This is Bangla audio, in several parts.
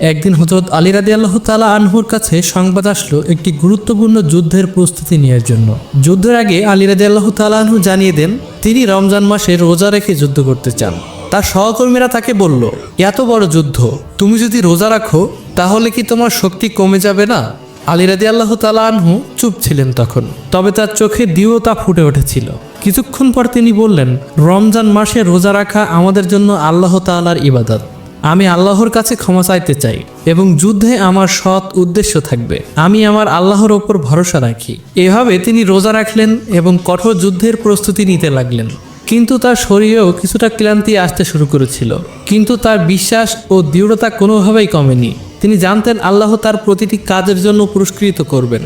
একদিন হজরত আলী রাদি আল্লাহ তালা আনহুর কাছে সংবাদ আসলো একটি গুরুত্বপূর্ণ যুদ্ধের প্রস্তুতি নেওয়ার জন্য। যুদ্ধের আগে আলী রাদি আল্লাহ তালা আনহু জানিয়ে দেন, তিনি রমজান মাসে রোজা রেখে যুদ্ধ করতে চান। তার সহকর্মীরা তাকে বলল, এত বড় যুদ্ধ, তুমি যদি রোজা রাখো, তাহলে কি তোমার শক্তি কমে যাবে না? আলী রাদি আল্লাহ তালা আনহু চুপ ছিলেন তখন, তবে তার চোখে দৃঢ়তা ফুটে উঠেছিল। কিছুক্ষণ পর তিনি বললেন, রমজান মাসে রোজা রাখা আমাদের জন্য আল্লাহ তাআলার ইবাদত। আমি আল্লাহর কাছে ক্ষমা চাইতে চাই এবং যুদ্ধে আমার সৎ উদ্দেশ্য থাকবে। আমি আমার আল্লাহর ওপর ভরসা রাখি। এভাবে তিনি রোজা রাখলেন এবং কঠোর যুদ্ধের প্রস্তুতি নিতে লাগলেন। কিন্তু তার শরীরেও কিছুটা ক্লান্তি আসতে শুরু করেছিল। কিন্তু তার বিশ্বাস ও দৃঢ়তা কোনোভাবেই কমেনি। তিনি জানতেন আল্লাহ তার প্রতিটি কাজের জন্য পুরস্কৃত করবেন।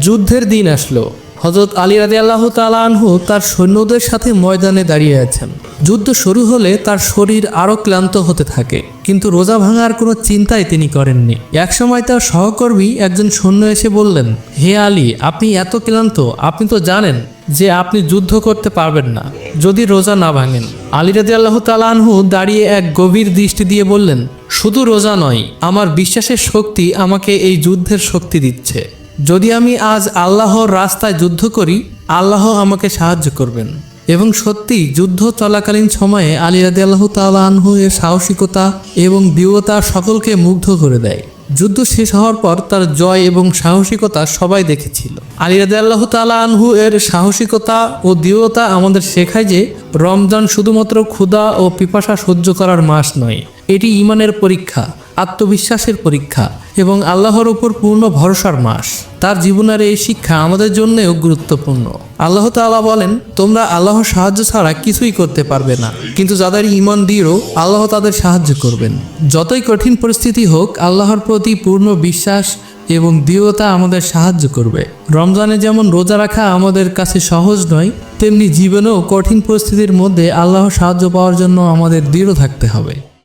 যুদ্ধের দিন আসলো। হজরত আলী রাজি আল্লাহ আনহু তার সৈন্যদের সাথে ময়দানে দাঁড়িয়ে আছেন। যুদ্ধ শুরু হলে তার শরীর আরও ক্লান্ত হতে থাকে, কিন্তু রোজা ভাঙার কোনো চিন্তাই তিনি করেননি। একসময় তার সহকর্মী একজন সৈন্য এসে বললেন, হে আলী, আপনি এত ক্লান্ত, আপনি তো জানেন যে আপনি যুদ্ধ করতে পারবেন না, যদি রোজা না ভাঙেন। আলী রাজি আল্লাহ আনহু দাঁড়িয়ে এক গভীর দৃষ্টি দিয়ে বললেন, শুধু রোজা নয়, আমার বিশ্বাসের শক্তি আমাকে এই যুদ্ধের শক্তি দিচ্ছে। যদি আমি আজ আল্লাহর রাস্তায় যুদ্ধ করি, আল্লাহ আমাকে সাহায্য করবেন। এবং সত্যি যুদ্ধ চলাকালীন সময়ে আলী রাদি আল্লাহ তালাহু এর সাহসিকতা এবং দৃঢ়তা সকলকে মুগ্ধ করে দেয়। যুদ্ধ শেষ হওয়ার পর তার জয় এবং সাহসিকতা সবাই দেখেছিল। আলী রাদি আল্লাহ আনহু এর সাহসিকতা ও দৃঢ়তা আমাদের শেখায় যে, রমজান শুধুমাত্র ক্ষুধা ও পিপাসা সহ্য করার মাস নয়, এটি ইমানের পরীক্ষা। আত্মবিশ্বাসের পরীক্ষা এবং আল্লাহর উপর পূর্ণ ভরসার মাস। তার জীবনের এই শিক্ষা আমাদের জন্যও গুরুত্বপূর্ণ। আল্লাহ তাআলা বলেন, তোমরা আল্লাহর সাহায্য ছাড়া কিছুই করতে পারবে না। কিন্তু যাদের ইমান দৃঢ়, আল্লাহ তাদের সাহায্য করবেন। যতই কঠিন পরিস্থিতি হোক, আল্লাহর প্রতি পূর্ণ বিশ্বাস এবং দৃঢ়তা আমাদের সাহায্য করবে। রমজানে যেমন রোজা রাখা আমাদের কাছে সহজ নয়, তেমনি জীবনেও কঠিন পরিস্থিতির মধ্যে আল্লাহর সাহায্য পাওয়ার জন্য আমাদের দৃঢ় থাকতে হবে।